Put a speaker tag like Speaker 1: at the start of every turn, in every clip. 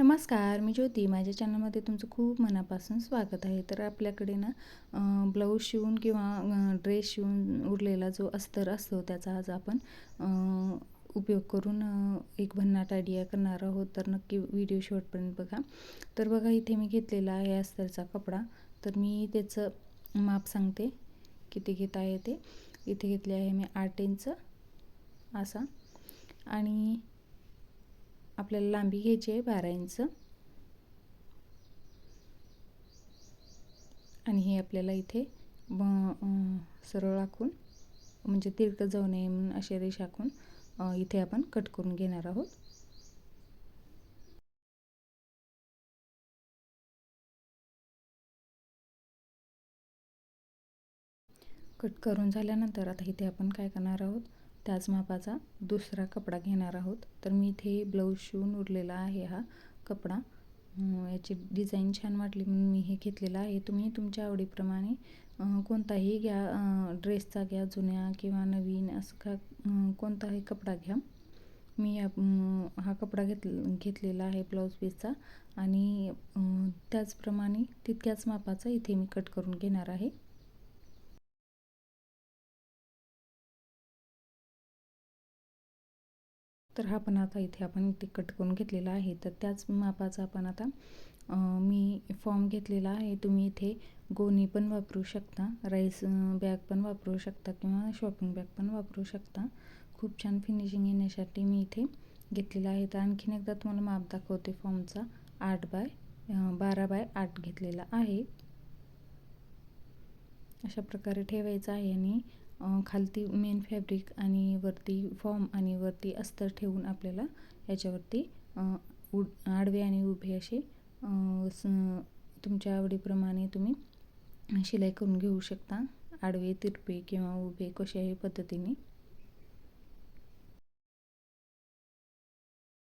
Speaker 1: नमस्कार मी ज्योती. माझ्या चॅनलमध्ये तुमचं खूप मनापासून स्वागत आहे. तर आपल्याकडे ना ब्लाऊज शिवून किंवा ड्रेस शिवून उरलेला जो अस्तर असतो त्याचा आज आपण उपयोग करून एक भन्नाट आयडिया करणार आहोत. तर नक्की व्हिडिओ शेवटपर्यंत बघा. तर बघा इथे मी घेतलेला आहे अस्तरचा कपडा. तर मी त्याचं माप सांगते. किती घेत आहे ते? इथे घेतले आहे मी आठ इंच असा. आणि आपल्याला लांबी घ्यायची आहे बारा इंच. आणि हे आपल्याला इथे ब सरळ आखून म्हणजे तिरकं जाऊ नये म्हणून असे रेष आखून इथे आपण कट करून घेणार आहोत. कट करून झाल्यानंतर आता इथे आपण काय करणार आहोत? त्याच मापाचा दुसरा कपडा घेणार आहोत. तर मी इथे ब्लाऊज शिवून उरलेला आहे हा कपडा. याची डिझाईन छान वाटली म्हणून मी हे घेतलेलं आहे. तुम्ही तुमच्या आवडीप्रमाणे कोणताही घ्या ड्रेसचा घ्या जुन्या किंवा नवीन असं का कोणताही कपडा घ्या. मी या हा कपडा घेत घेतलेला आहे ब्लाऊज पीसचा आणि त्याचप्रमाणे तितक्याच मापाचा इथे मी कट करून घेणार आहे. तर हा पण आता इथे आपण इथे कट करून घेतलेला आहे. तर त्याच मापाचा आपण आता मी फॉर्म घेतलेला आहे. तुम्ही इथे गोणी पण वापरू शकता राईस बॅग पण वापरू शकता किंवा शॉपिंग बॅग पण वापरू शकता. खूप छान फिनिशिंग येण्यासाठी मी इथे घेतलेला आहे. तर आणखीन एकदा तुम्हाला माप दाखवते फॉर्मचा आठ बाय बारा बाय आठ घेतलेला आहे. अशा प्रकारे ठेवायचं आहे आणि खालती मेन फॅब्रिक आणि वरती फॉर्म आणि वरती अस्तर ठेवून आपल्याला याच्यावरती उड आडवे आणि उभे असे तुमच्या आवडीप्रमाणे तुम्ही शिलाई करून घेऊ शकता. आडवे तिरपे किंवा उभे कशाही पद्धतीने.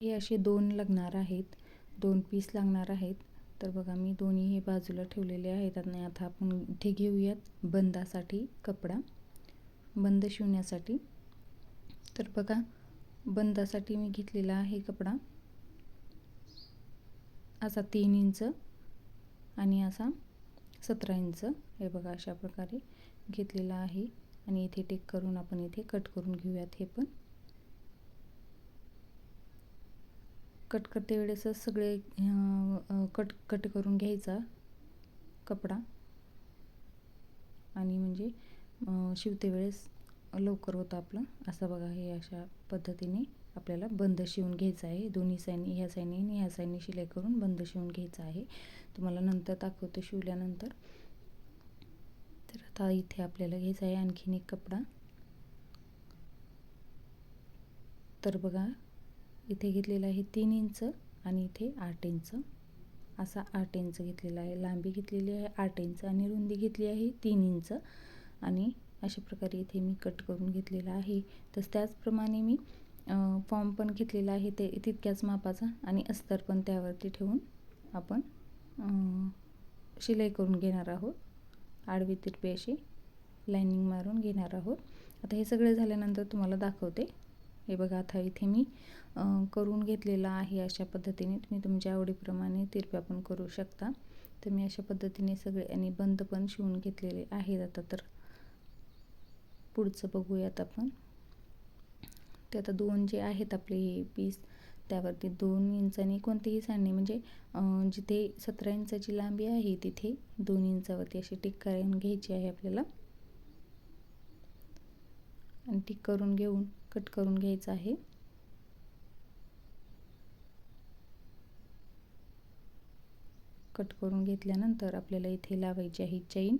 Speaker 1: हे असे दोन लागणार आहेत. दोन पीस लागणार आहेत. तर बघा मी दोन्ही हे बाजूला ठेवलेले आहेत. आणि आता आपण इथे घेऊयात बंदासाठी कपडा. बंद शिवण्यासाठी. तर बघा बंदासाठी मी घेतलेला आहे कपडा. असा तीन इंच आणि असा सतरा इंच. हे बघा अशा प्रकारे घेतलेला आहे. आणि इथे टेक करून आपण इथे कट करून घेऊयात हे पण. कट करते वेळेस सगळे कट कट करून घ्यायचा कपडा. आणि म्हणजे शिवते वेळेस लवकर होतं आपलं. असं बघा हे अशा पद्धतीने आपल्याला बंद शिवून घ्यायचं आहे. दोन्ही साईनी ह्या साईडने आणि ह्या साईनी शिलाई करून बंद शिवून घ्यायचं आहे. तुम्हाला नंतर दाखवतो शिवल्यानंतर. तर आता इथे आपल्याला घ्यायचा आहे आणखीन एक कपडा. तर बघा इथे घेतलेला आहे तीन इंच आणि इथे आठ इंच. असा आठ इंच घेतलेला आहे. लांबी घेतलेली आहे आठ इंच आणि रुंदी घेतली आहे तीन इंच. आणि अशा प्रकारे इथे मी कट करून घेतलेला आहे. तस त्याचप्रमाणे मी फॉर्म पण घेतलेला आहे ते तितक्याच मापाचा आणि अस्तर पण त्यावरती ठेवून आपण शिलाई करून घेणार आहोत. आडवी तिरपी अशी लाईनिंग मारून घेणार आहोत. आता हे सगळे झाल्यानंतर तुम्हाला दाखवते. हे बघा आता इथे मी करून घेतलेला आहे अशा पद्धतीने. तुम्ही तुमच्या आवडीप्रमाणे तिरप्या पण करू शकता. तर मी अशा पद्धतीने सगळे आणि बंद पण शिवून घेतलेले आहेत. आता तर पुढचं बघूयात आपण. ते आता दोन जे आहेत आपले हे पीस त्यावरती दोन इंचाने कोणतेही सांडणे म्हणजे जिथे सतरा इंचाची लांबी आहे तिथे दोन इंचावरती अशी टिक करून घ्यायची आहे आपल्याला. आणि टिक करून घेऊन कट करून घ्यायचं आहे. कट करून घेतल्यानंतर आपल्याला इथे लावायची आहे चैन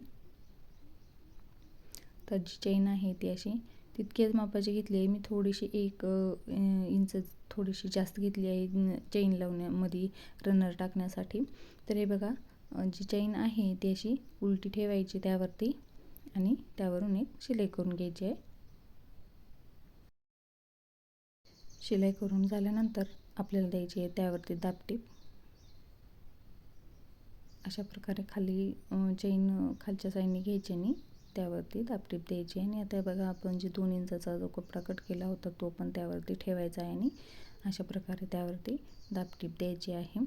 Speaker 1: तर जी चैन आहे ती अशी. तितक्याच मापाची घेतली आहे. मी थोडीशी एक इंच थोडीशी जास्त घेतली आहे चैन लावण्यामध्ये रनर टाकण्यासाठी. तर हे बघा जी चैन आहे ती अशी उलटी ठेवायची त्यावरती आणि त्यावरून एक शिलाई करून घ्यायची आहे. शिलाई करून झाल्यानंतर आपल्याला द्यायची आहे त्यावरती दापटीप अशा प्रकारे खाली चैन खालच्या साईडने घ्यायची आणि त्यावरती दापटीप द्यायची आणि आता बघा आपण जे दोन इंचाचा जो कपडा कट केला होता तो पण त्यावरती ठेवायचा आहे. आणि अशा प्रकारे त्यावरती दाबटीप द्यायची आहे.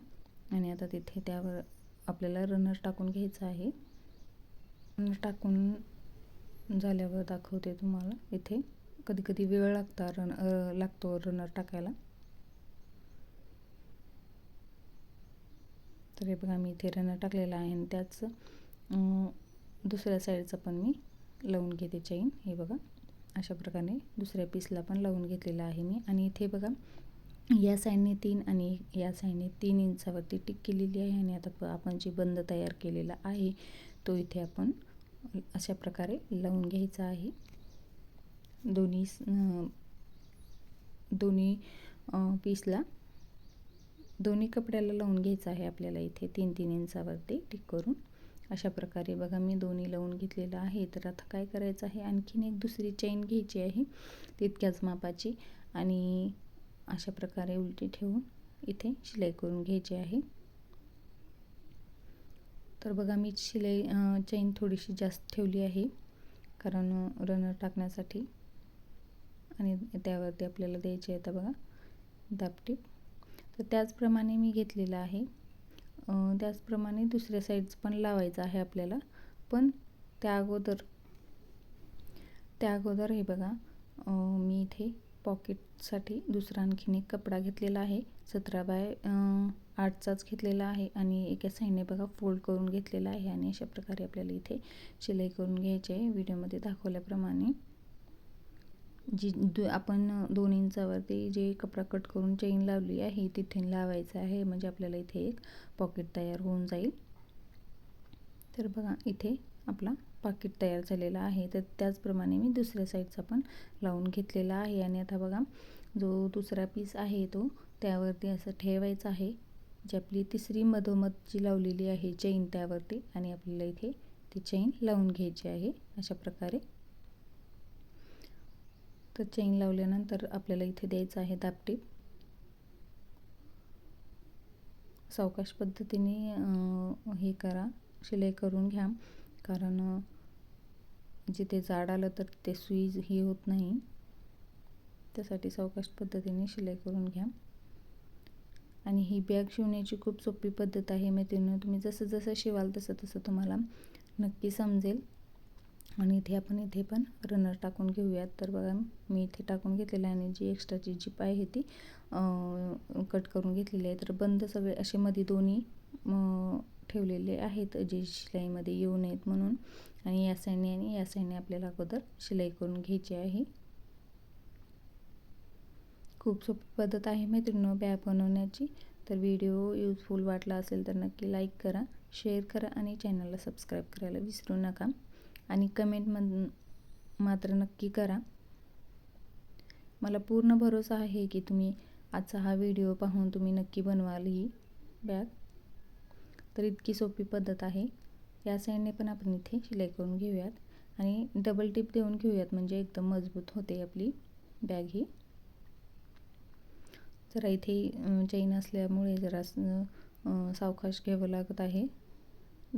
Speaker 1: आणि आता तिथे त्यावर आपल्याला रनर टाकून घ्यायचं आहे. रनर टाकून झाल्यावर दाखवते तुम्हाला. इथे कधी कधी वेळ लागता रन लागतो रनर टाकायला. तर हे बघा मी इथे रनर टाकलेला आहे. आणि त्याच दुसऱ्या साईडचं पण मी लावून घेते चैन हे बघा. अशा प्रकारे दुसऱ्या पीसला पण लावून घेतलेलं आहे मी. आणि इथे बघा या साईडने तीन आणि या साईडने तीन इंचावरती टिक केलेली आहे. आणि आता आपण जी बंद तयार केलेला आहे तो इथे आपण अशा प्रकारे लावून घ्यायचा आहे. दोन्ही दोन्ही पीसला दोन्ही कपड्याला लावून घ्यायचं आहे आपल्याला इथे तीन तीन इंचावरती टिक करून. अशा प्रकारे बघा मी दोन्ही लावून घेतलेलं आहे. तर आता काय करायचं आहे? आणखीन एक दुसरी चैन घ्यायची आहे तितक्याच मापाची. आणि अशा प्रकारे उलटी ठेवून इथे शिलाई करून घ्यायची आहे. तर बघा मी शिलाई चैन थोडीशी जास्त ठेवली आहे कारण रनर टाकण्यासाठी. आणि त्यावरती आपल्याला द्यायची आहे बघा दापटीप. तर त्याचप्रमाणे मी घेतलेलं आहे त्याचप्रमाणे दुसऱ्या साईडच पण लावायचं आहे आपल्याला. पण त्या अगोदर त्या अगोदर हे बघा मी इथे पॉकेटसाठी दुसरा आणखीन एक कपडा घेतलेला आहे. सतरा बाय आठचाच घेतलेला आहे आणि एका साईडने बघा फोल्ड करून घेतलेला आहे आणि अशा प्रकारे आपल्याला इथे शिलाई करून घ्यायची आहे. व्हिडिओमध्ये दाखवल्याप्रमाणे. जी दु आपण दोन इंचावरती जे कपडा कट करून चेन लावली आहे तिथे लावायचं आहे. म्हणजे आपल्याला इथे एक पॉकेट तयार होऊन जाईल. तर बघा इथे आपला पाकिट तयार झालेला आहे. तर त्याचप्रमाणे मी दुसऱ्या साईडचा पण लावून घेतलेला आहे. आणि आता बघा जो दुसरा पीस आहे तो त्यावरती असं ठेवायचा आहे. जी आपली तिसरी मधोमध जी लावलेली आहे चेन त्यावरती. आणि आपल्याला इथे ती चेन लावून घ्यायची आहे. अशा प्रकारे तर चेन लावल्यानंतर आपल्याला इथे द्यायचं आहे दापटीप सावकाश पद्धतीने हे करा. शिलाई करून घ्या. कारण जिथे जाड आलं तर ते सुई ही होत नाही. त्यासाठी सावकाश पद्धतीने शिलाई करून घ्या. आणि ही बॅग शिवण्याची खूप सोपी पद्धत आहे. मैत्रिणी तुम्ही जसं जसं शिवाल तसं तसं तुम्हाला नक्की समजेल. आणि इथे आपण इथे पण रनर टाकून घेऊयात. तर बघा मी इथे टाकून घेतलेलं आहे आणि जी एक्स्ट्राची जीप आहे ती कट करून घेतलेली आहे. तर बंद सगळे असे मध्ये दोन्ही ठेवलेले आहेत जे शिलाईमध्ये येऊ नयेत म्हणून. आणि या साईडने आणि या साईडने आपल्याला अगोदर शिलाई करून घ्यायची आहे. खूप सोपी पद्धत आहे मैत्रिणी बॅग बनवण्याची. तर व्हिडिओ यूजफुल वाटला असेल तर नक्की लाईक करा शेअर करा आणि चॅनलला सबस्क्राईब करायला विसरू नका. आणि कमेंट मात्र नक्की करा. मला पूर्ण भरोसा आहे की तुम्ही आजचा हा व्हिडिओ पाहून तुम्ही नक्की बनवाल ही बॅग तर इतकी सोपी पद्धत आहे. या साईडने पण आपण इथे शिलाई करून घेऊयात. आणि डबल टिप देऊन घेऊयात म्हणजे एकदम मजबूत होते आपली बॅग ही. जरा इथे चैन असल्यामुळे जरा सावकाश घ्यावं लागत आहे.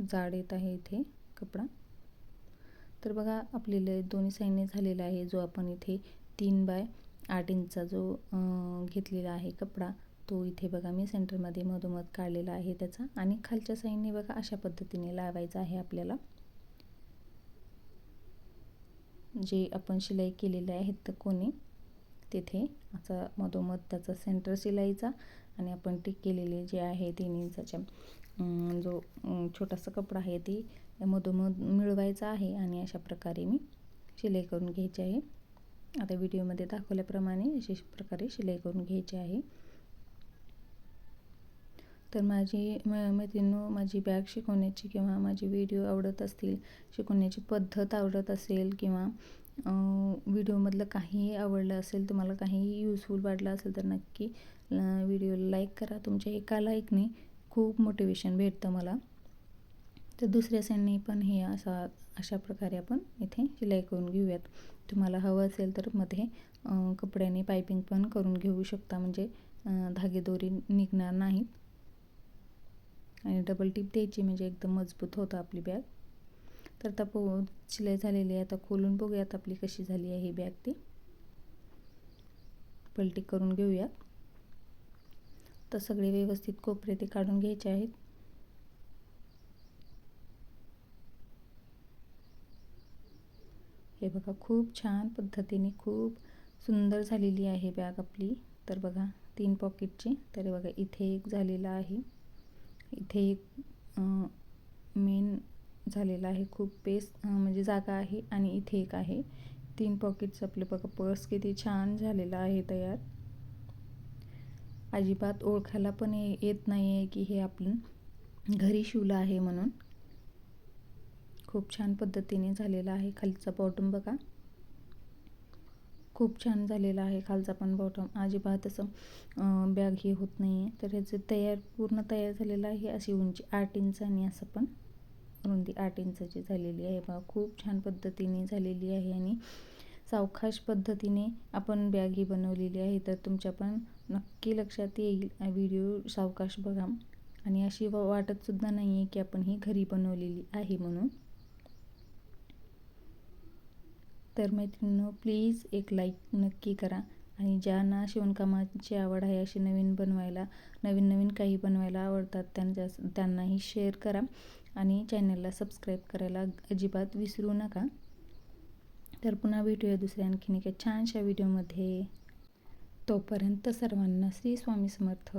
Speaker 1: जाड येत आहे इथे कपडा. तर बघा आपल्याला दोन्ही साईडने झालेला आहे जो आपण इथे तीन बाय आठ इंचचा जो घेतलेला आहे कपडा तो इथे बघा मी सेंटरमध्ये मधोमध काढलेला आहे त्याचा. आणि खालच्या साईडने बघा अशा पद्धतीने लावायचा आहे आपल्याला. जे आपण शिलाई केलेले आहेत तर कोणी तिथे असा मधोमध त्याचा सेंटर शिलाईचा आणि आपण टिक केलेले जे आहे तीन इंचाच्या जो छोटासा कपडा आहे ती मधोमध मिळवायचा आहे आणि अशा प्रकारे मी शिलाई करून घ्यायची आहे. आता व्हिडिओमध्ये दाखवल्याप्रमाणे अशा प्रकारे शिलाई करून घ्यायची आहे. तर माझी मैत्रिणी माझी बॅग शिकवण्याची किंवा माझी व्हिडिओ आवडत असतील शिकवण्याची पद्धत आवडत असेल किंवा व्हिडिओमधलं काहीही आवडलं असेल तुम्हाला काहीही युजफुल वाटलं असेल तर नक्की व्हिडिओला लाईक करा. तुमच्या एका लाईकने खूप मोटिवेशन भेटतं मला. तर दुसऱ्या साईडने पण हे असा अशा प्रकारे आपण इथे शिलाई करून घेऊयात. तुम्हाला हवं असेल तर मध्ये कपड्याने पायपिंग पण करून घेऊ शकता. म्हणजे धागेदोरी निघणार नाहीत आणि डबल टीप द्यायची म्हणजे एकदम मजबूत होतं आपली बॅग तर आता पो शिलाई झालेली आहे. आता खोलून बघूयात आपली कशी झाली आहे ही बॅग ती. पलटी करून घेऊयात. तर सगळे व्यवस्थित कोपरे ते काढून घ्यायचे आहेत. हे बघा खूप छान पद्धतीने खूप सुंदर झालेली आहे बॅग आपली. तर बघा तीन पॉकेटची. तर बघा इथे एक झालेला आहे. इथे एक मेन झालेला आहे. खूप पेस म्हणजे जागा आहे आणि इथे एक आहे. तीन पॉकेट्स आपले बघा पर्स किती छान झालेला आहे तयार. अजिबात ओळखायला पण येत नाही आहे की हे आपण घरी शिवलं आहे म्हणून. खूप छान पद्धतीने झालेला आहे खालचा बॉटम बघा. खूप छान झालेला आहे खालचा पण बॉटम. अजिबात असं बॅग हे होत नाही आहे तर ह्याचं तयार पूर्ण तयार झालेलं आहे अशी उंची आठ इंच आणि असं पण रुंदी आठ इंचाची झालेली आहे. बघा खूप छान पद्धतीने झालेली आहे आणि सावकाश पद्धतीने आपण बॅग ही बनवलेली आहे. तर तुमच्या पण नक्की लक्षात येईल व्हिडिओ सावकाश बघा. आणि अशी वाटतसुद्धा नाही आहे की आपण ही घरी बनवलेली आहे म्हणून. तर मैत्रिणींनो प्लीज एक लाईक नक्की करा. आणि ज्यांना शिवणकामाची आवड आहे अशी नवीन बनवायला नवीन नवीन काही बनवायला आवडतात त्यांच्या त्यांनाही शेअर करा. आणि चॅनलला सबस्क्राईब करायला अजिबात विसरू नका. तर पुन्हा भेटूया दुसऱ्या आणखीन एका छानशा व्हिडिओमध्ये तोपर्यंत सर्वांना श्री स्वामी समर्थ.